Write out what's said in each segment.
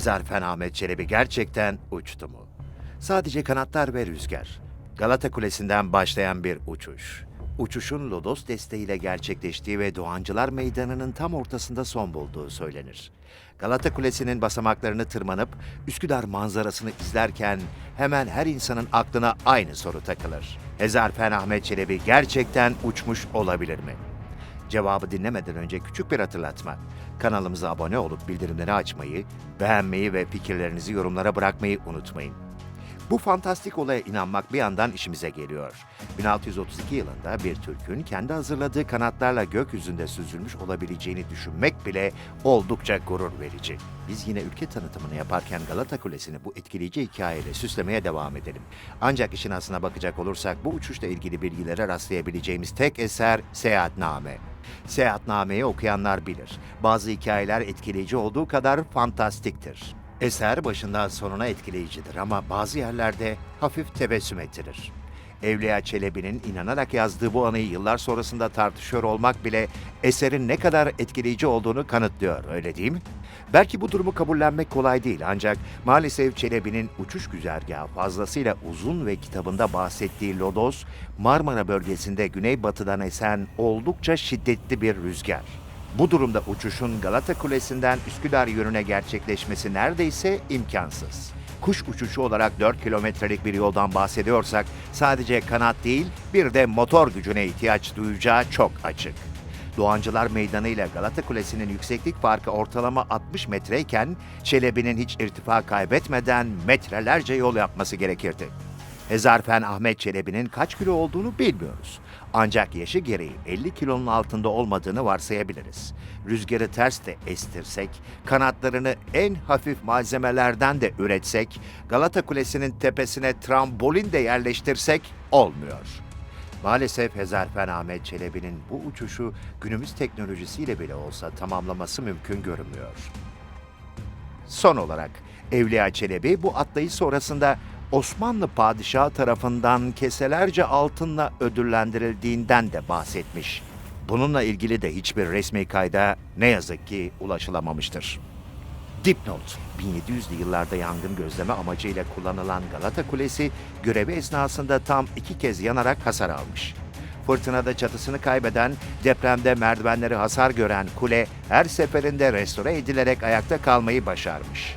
Zarfen Ahmet Çelebi gerçekten uçtu mu? Sadece kanatlar ve rüzgar. Galata Kulesi'nden başlayan bir uçuş. Uçuşun Lodos desteğiyle gerçekleştiği ve Doğancılar Meydanı'nın tam ortasında son bulduğu söylenir. Galata Kulesi'nin basamaklarını tırmanıp Üsküdar manzarasını izlerken hemen her insanın aklına aynı soru takılır. Hezarfen Ahmet Çelebi gerçekten uçmuş olabilir mi? Cevabı dinlemeden önce küçük bir hatırlatma. Kanalımıza abone olup bildirimleri açmayı, beğenmeyi ve fikirlerinizi yorumlara bırakmayı unutmayın. Bu fantastik olaya inanmak bir yandan işimize geliyor. 1632 yılında bir Türk'ün kendi hazırladığı kanatlarla gökyüzünde süzülmüş olabileceğini düşünmek bile oldukça gurur verici. Biz yine ülke tanıtımını yaparken Galata Kulesi'ni bu etkileyici hikayeyle süslemeye devam edelim. Ancak işin aslına bakacak olursak bu uçuşla ilgili bilgilere rastlayabileceğimiz tek eser Seyahatname. Seyahatnameyi okuyanlar bilir. Bazı hikayeler etkileyici olduğu kadar fantastiktir. Eser başından sonuna etkileyicidir ama bazı yerlerde hafif tebessüm ettirir. Evliya Çelebi'nin inanarak yazdığı bu anıyı yıllar sonrasında tartışıyor olmak bile eserin ne kadar etkileyici olduğunu kanıtlıyor, öyle değil mi? Belki bu durumu kabullenmek kolay değil ancak maalesef Çelebi'nin uçuş güzergahı fazlasıyla uzun ve kitabında bahsettiği Lodos, Marmara bölgesinde güneybatıdan esen oldukça şiddetli bir rüzgar. Bu durumda uçuşun Galata Kulesi'nden Üsküdar yönüne gerçekleşmesi neredeyse imkansız. Kuş uçuşu olarak 4 kilometrelik bir yoldan bahsediyorsak sadece kanat değil bir de motor gücüne ihtiyaç duyacağı çok açık. Doğancılar Meydanı ile Galata Kulesi'nin yükseklik farkı ortalama 60 metreyken Çelebi'nin hiç irtifa kaybetmeden metrelerce yol yapması gerekirdi. Hezarfen Ahmet Çelebi'nin kaç kilo olduğunu bilmiyoruz. Ancak yaşı gereği 50 kilonun altında olmadığını varsayabiliriz. Rüzgarı ters de estirsek, kanatlarını en hafif malzemelerden de üretsek, Galata Kulesi'nin tepesine trambolin de yerleştirsek olmuyor. Maalesef Hezarfen Ahmet Çelebi'nin bu uçuşu günümüz teknolojisiyle bile olsa tamamlaması mümkün görünmüyor. Son olarak Evliya Çelebi bu atlayış sonrasında Osmanlı padişahı tarafından keselerce altınla ödüllendirildiğinden de bahsetmiş. Bununla ilgili de hiçbir resmi kayda ne yazık ki ulaşılamamıştır. Dipnot, 1700'lü yıllarda yangın gözleme amacıyla kullanılan Galata Kulesi görevi esnasında tam iki kez yanarak hasar almış. Fırtınada çatısını kaybeden, depremde merdivenleri hasar gören kule her seferinde restore edilerek ayakta kalmayı başarmış.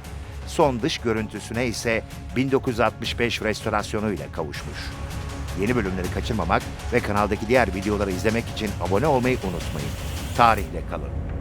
Son dış görüntüsüne ise 1965 restorasyonuyla kavuşmuş. Yeni bölümleri kaçırmamak ve kanaldaki diğer videoları izlemek için abone olmayı unutmayın. Tarihle kalın.